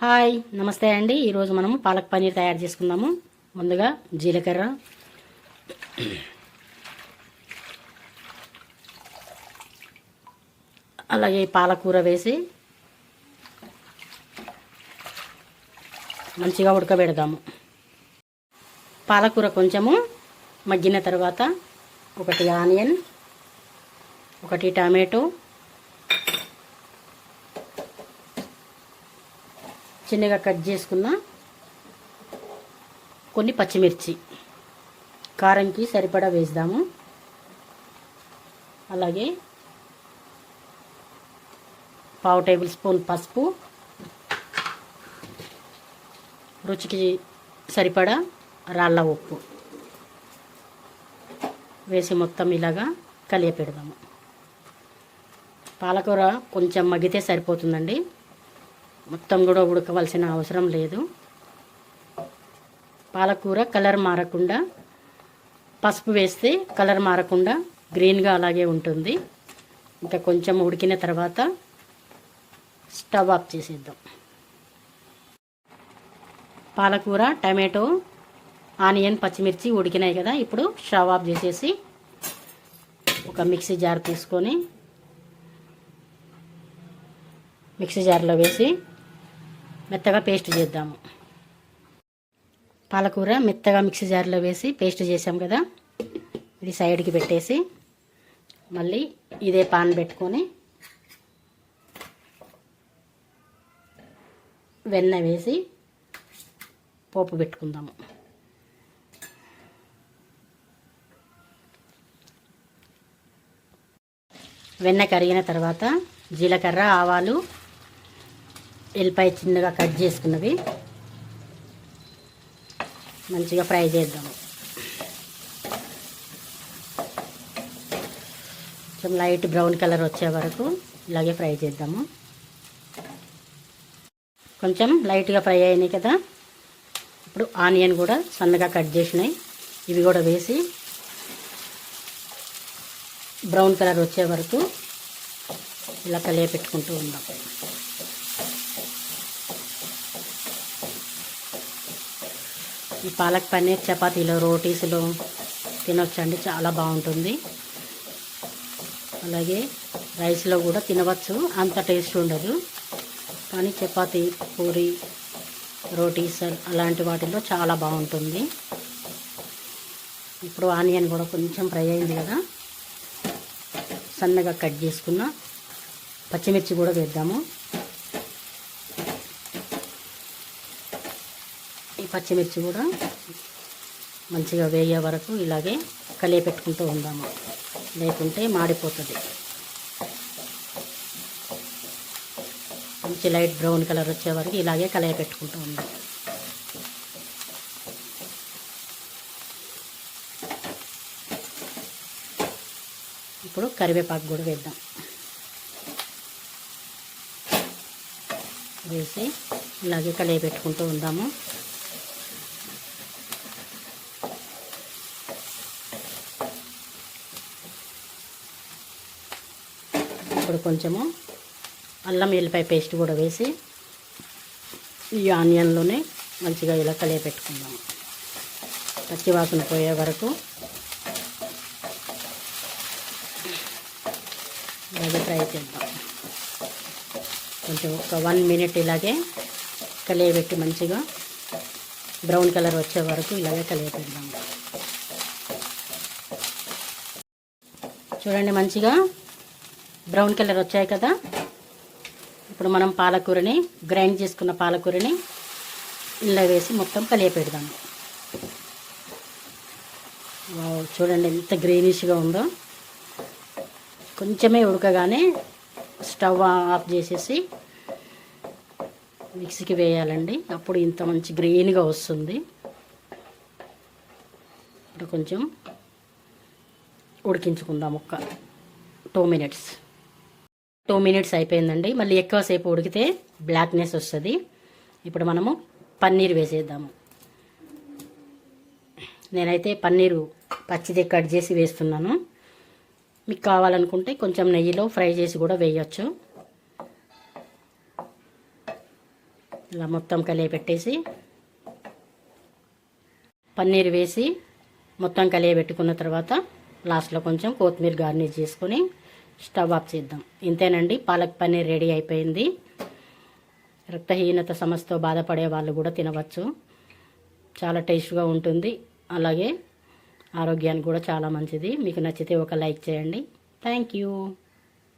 Hi నమస్తే అండి. ఈరోజు మనము పాలక్ పన్నీర్ తయారు చేసుకుందాము. ముందుగా జీలకర్ర. అలాగే పాలకూర వేసి మంచిగా ఉడకబెడదాము. పాలకూర కొంచెము మగ్గిన తర్వాత ఒకటి ఆనియన్ ఒకటి టమాటో చిన్నగా కట్ చేసుకున్న కొన్ని పచ్చిమిర్చి. కారంకి సరిపడా వేద్దాము అలాగే పావు టేబుల్ స్పూన్ పసుపు. రుచికి సరిపడా రాళ్ళ ఉప్పు. వేసి మొత్తం ఇలాగా కలియపెడదాము పాలకూర కొంచెం మగ్గితే సరిపోతుందండి. మొత్తం కూడా ఉడకవలసిన అవసరం లేదు. పాలకూర కలర్ మారకుండా పసుపు వేస్తే కలర్ మారకుండా గ్రీన్గా అలాగే ఉంటుంది. ఇంకా కొంచెం ఉడికిన తర్వాత స్టవ్ ఆఫ్ చేసేద్దాం. పాలకూర టమాటో ఆనియన్ పచ్చిమిర్చి ఉడికినాయి కదా ఇప్పుడు స్టవ్ ఆఫ్ చేసేసి ఒక మిక్సీ జార్ తీసుకొని మిక్సీ జార్లో వేసి మెత్తగా పేస్ట్ చేద్దాము. పాలకూర మెత్తగా మిక్సీ జార్లో వేసి పేస్ట్ చేసాం కదా ఇది సైడ్కి పెట్టేసి మళ్ళీ ఇదే పాన్ పెట్టుకొని వెన్న వేసి పోపు పెట్టుకుందాము. వెన్న కరిగిన తర్వాత జీలకర్ర ఆవాలు ఎల్లిపాయ చిన్నగా కట్ చేసుకున్నవి. మంచిగా ఫ్రై చేద్దాము కొంచెం లైట్ బ్రౌన్ కలర్ వచ్చే వరకు ఇలాగే ఫ్రై చేద్దాము. కొంచెం లైట్గా ఫ్రై అయినాయి కదా. ఇప్పుడు ఆనియన్ కూడా సన్నగా కట్ చేసినాయి. ఇవి కూడా వేసి బ్రౌన్ కలర్ వచ్చే వరకు ఇలా కలియ పెట్టుకుంటూ ఉందాం. ఈ పాలక్ పన్నీర్ చపాతీలో రోటీస్లో తినొచ్చండి చాలా బాగుంటుంది. అలాగే రైస్లో కూడా తినవచ్చు అంత టేస్ట్ ఉండదు. కానీ చపాతీ పూరి రోటీస్ అలాంటి వాటిల్లో చాలా బాగుంటుంది. ఇప్పుడు ఆనియన్ కూడా కొంచెం ఫ్రై అయింది కదా. సన్నగా కట్ చేసుకున్న పచ్చిమిర్చి కూడా వేద్దాము. పచ్చిమిర్చి కూడా మంచిగా వేగే వరకు ఇలాగే కలియ పెట్టుకుంటూ ఉందాము. లేకుంటే మాడిపోతుంది. మంచి లైట్ బ్రౌన్ కలర్ వచ్చే వరకు ఇలాగే కలయ పెట్టుకుంటూ ఉందాం ఇప్పుడు కరివేపాకు కూడా వేద్దాం. వేసి ఇలాగే కలియ పెట్టుకుంటూ ఉందాము. ఇప్పుడు కొంచెము అల్లం ఎల్లిపాయ పేస్ట్ కూడా వేసి ఈ ఆనియన్లోనే మంచిగా ఇలా కలియ పెట్టుకుందాము పచ్చివాసన పోయే వరకు ఇలాగే ఫ్రై చేద్దాం. కొంచెం ఒక వన్ మినిట్ ఇలాగే కలియబెట్టి మంచిగా బ్రౌన్ కలర్ వచ్చే వరకు ఇలాగే కలియపెడదాం చూడండి మంచిగా బ్రౌన్ కలర్ వచ్చాయి కదా. ఇప్పుడు మనం పాలకూరని గ్రైండ్ చేసుకున్న పాలకూరని ఇందులో వేసి మొత్తం కలియపెడదాము వావ్, చూడండి ఎంత గ్రీనిష్గా ఉందో. కొంచెమే ఉడకగానే స్టవ్ ఆఫ్ చేసేసి మిక్సీకి వేయాలండి. అప్పుడు ఇంత మంచి గ్రీన్గా వస్తుంది. ఇప్పుడు కొంచెం ఉడికించుకుందాం ఒక్క టూ మినిట్స్. టూ మినిట్స్ అయిపోయిందండి. మళ్ళీ ఎక్కువసేపు ఉడికితే బ్లాక్నెస్ వస్తుంది. ఇప్పుడు మనము పన్నీర్ వేసేద్దాము. నేనైతే పన్నీరు పచ్చిది కట్ చేసి వేస్తున్నాను. మీకు కావాలనుకుంటే కొంచెం నెయ్యిలో ఫ్రై చేసి కూడా వేయచ్చు. ఇలా మొత్తం కలియ పెట్టేసి పన్నీర్ వేసి మొత్తం కలియ పెట్టుకున్న తర్వాత లాస్ట్లో కొంచెం కొత్తిమీర గార్నిష్ చేసుకొని స్టవ్ ఆఫ్ చేద్దాం. ఇంతేనండి పాలక్ పన్నీర్ రెడీ అయిపోయింది. రక్తహీనత సమస్యతో బాధపడే వాళ్ళు కూడా తినవచ్చు. చాలా టేస్ట్గా ఉంటుంది. అలాగే ఆరోగ్యానికి కూడా చాలా మంచిది. మీకు నచ్చితే ఒక లైక్ చేయండి. Thank you.